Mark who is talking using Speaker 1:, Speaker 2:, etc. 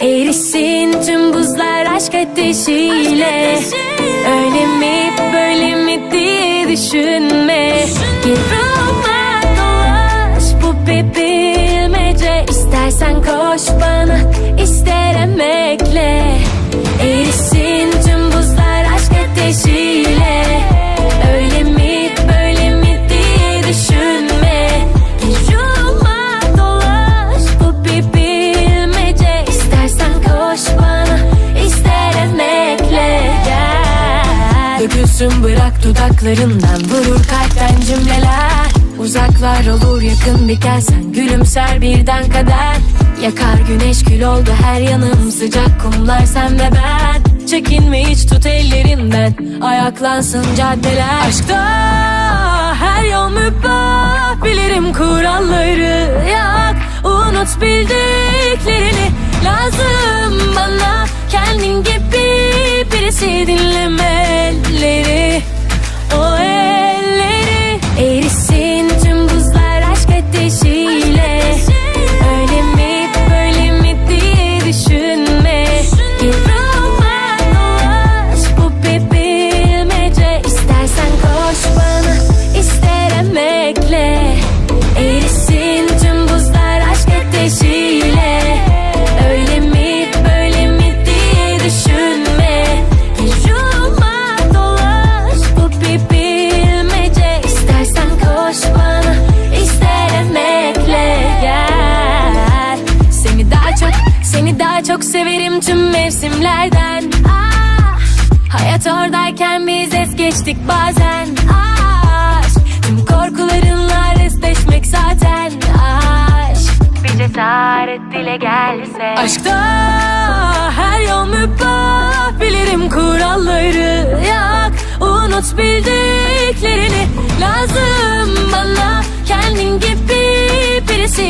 Speaker 1: Erişin tüm buzlar aşk ateşiyle. Öyle mi böyle mi diye düşünme. Gir ruhla dolaş bu bir bilmece İstersen koş bana ister emekle. Erişin Gel Dökülsün bırak dudaklarından Vurur kalpten cümleler. Uzaklar olur yakın biten sen Gülümser birden kader. Yakar güneş kül oldu her yanım. Sıcak kumlar sen ve ben. Çekinme hiç tut ellerinden. Ayaklansın caddeler. Aşkta her yol mübah. Bilirim kuralları. Yak Unut bildiklerini çok severim tüm mevsimlerden. Ah, Hayat oradayken biz es geçtik bazen. Aşk tüm korkularınla resleşmek zaten. Aşk bir cesaret dile gelse. Aşkta her yol mübah Bilirim kuralları. Yak Unut bildiklerini. Lazım bana kendin gibi Birisi